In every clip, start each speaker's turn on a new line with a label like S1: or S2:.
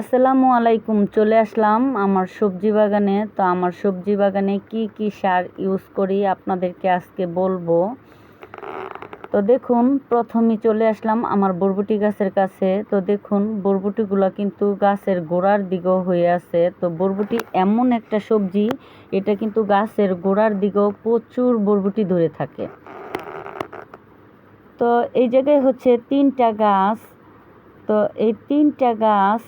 S1: আসসালামু আলাইকুম, চলে আসলাম আমার সবজি বাগানে। তো আমার সবজি বাগানে কি কি সার ইউজ করি আপনাদেরকে আজকে বলব। তো দেখুন, প্রথমে চলে আসলাম আমার বরবটি গাছের কাছে। তো দেখুন, বরবটিগুলো কিন্তু গাছের গোড়ার দিকেও হয়ে আছে। তো বরবটি এমন একটা সবজি, এটা কিন্তু গাছের গোড়ার দিকেও প্রচুর বরবটি ধরে থাকে। তো এই জায়গায় হচ্ছে তিনটা গাছ। তো এই তিনটা গাছ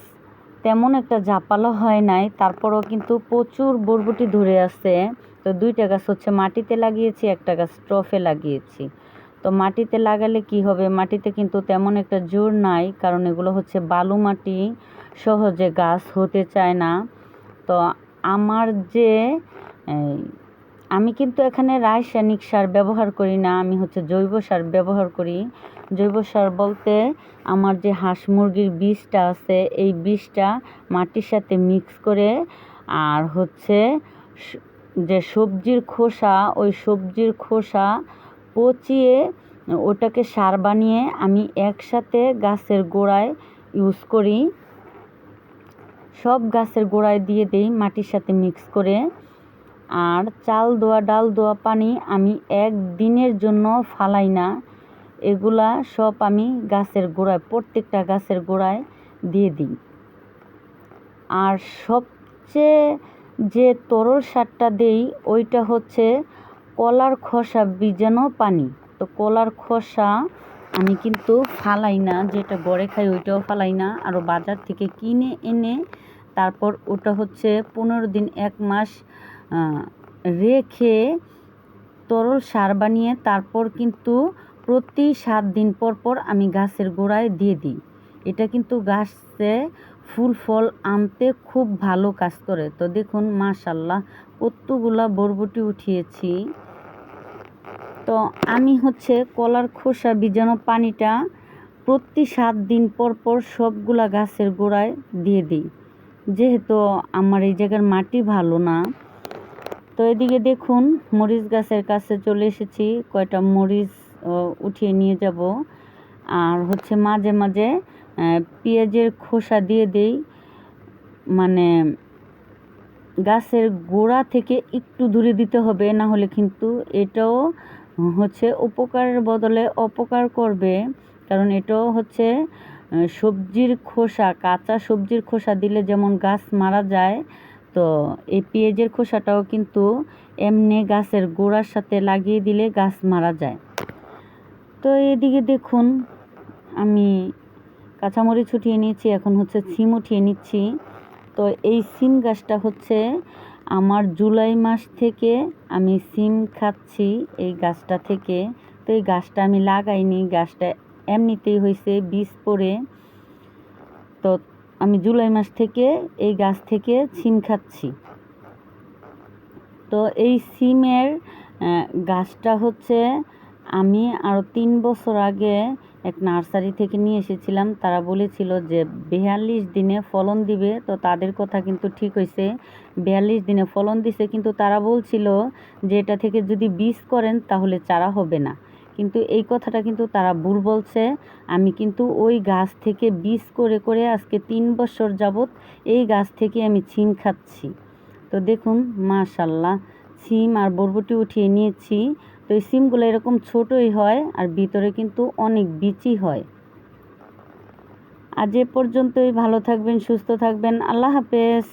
S1: তেমন একটা জাপালো হয় নাই, তারপরও কিন্তু প্রচুর বরবটি ধরে আছে। তো দুইটা গাছ হচ্ছে মাটিতে লাগিয়েছি, একটা গাছ ট্রফে লাগিয়েছি। তো মাটিতে লাগালে কি হবে? মাটিতে কিন্তু তেমন একটা জোর নাই, কারণ এগুলো হচ্ছে বালু মাটি, সহজে গাছ হতে চায় না। তো আমার যে আমি কিন্তু এখানে রাসায়নিক সার ব্যবহার করি না, আমি হচ্ছে জৈব সার ব্যবহার করি। জৈব সার বলতে আমার যে হাঁস মুরগির বীজটা আছে, এই বীজটা মাটির সাথে মিক্স করে আর হচ্ছে যে সবজির খোসা, ওই সবজির খোসা পচিয়ে ওটাকে সার বানিয়ে আমি একসাথে গাছের গোড়ায় ইউজ করি। সব গাছের গোড়ায় দিয়ে দেই মাটির সাথে মিক্স করে। আর চাল দোয়া, ডাল দোয়া পানি আমি এক দিনের জন্য ফালাই না। এগুলা সব আমি গাছের গোড়ায়, প্রত্যেকটা গাছের গোড়ায় দিয়ে দিই। আর সবচেয়ে যে তরল সারটা দেই, ওইটা হচ্ছে কলার খোসা বীজানো পানি। তো কলার খোসা আমি কিন্তু ফালাই না, যেটা গড়ে খাই ওইটাও ফালাই না। আরও বাজার থেকে কিনে এনে তারপর ওটা হচ্ছে পনেরো দিন, এক মাস রেখে তরল সার বানিয়ে তারপর কিন্তু প্রতি সাত দিন পর পর আমি গাছের গোড়ায় দিয়ে দিই। এটা কিন্তু গাছে ফুল, ফল আনতে খুব ভালো কাজ করে। তো দেখুন মাশাল্লাহ কতগুলা বরবটি উঠিয়েছি। তো আমি হচ্ছে কলার খোসা বীজাণু পানিটা প্রতি সাত দিন পর পর সবগুলা গাছের গোড়ায় দিয়ে দিই। যেহেতু আমার এই জায়গার মাটি ভালো না। তো এদিকে দেখুন, মরিচ গাছের কাছে চলে এসেছি। কয়টা মরিচ উঠিয়ে নিয়ে যাব। আর হচ্ছে মাঝে মাঝে পেঁয়াজের খোসা দিয়ে দেই। মানে গাছের গোড়া থেকে একটু দূরে দিতে হবে, না হলে কিন্তু এটাও হচ্ছে উপকারের বদলে অপকার করবে। কারণ এটাও হচ্ছে সবজির খোসা, কাঁচা সবজির খোসা দিলে যেমন গাছ মারা যায়, তো এই পেঁয়াজের খোসাটাও কিন্তু এমনি গাছের গোড়ার সাথে লাগিয়ে দিলে গাছ মারা যায়। তো এদিকে দেখুন, আমি কাঁচামরিচ উঠিয়ে নিয়েছি, এখন হচ্ছে সিম উঠিয়ে নিচ্ছি। তো এই সিম গাছটা হচ্ছে আমার জুলাই মাস থেকে আমি সিম খাচ্ছি এই গাছটা থেকে। তো এই গাছটা আমি লাগাইনি, গাছটা এমনিতেই হয়েছে বীজ পড়ে। তো আমি জুলাই মাস থেকে এই গাছ থেকে সিম খাচ্ছি। তো এই সিমের গাছটা হচ্ছে আমি আরও তিন বছর আগে এক নার্সারি থেকে নিয়ে এসেছিলাম। তারা বলেছিল যে, বিয়াল্লিশ দিনে ফলন দিবে। তো তাদের কথা কিন্তু ঠিক হয়েছে বিয়াল্লিশ দিনে ফলন দিছে, কিন্তু তারা বলছিল যে, এটা থেকে যদি বীজ করেন, তাহলে চারা হবে না। কিন্তু এই কথাটা কিন্তু তারা ভুল বলছে। আমি কিন্তু ওই গাছ থেকে বীজ করে করে আজকে তিন বছর যাবৎ এই গাছ থেকে আমি ছিম খাচ্ছি। তো দেখুন, মাশাল্লাহ, ছিম আর বরবটি উঠিয়ে নিয়েছি। তো এই সিমগুলো এরকম ছোটই হয় আর ভিতরে কিন্তু অনেক বিচি হয়। আজ এ পর্যন্তই, ভালো থাকবেন, সুস্থ থাকবেন, আল্লাহ হাফেজ।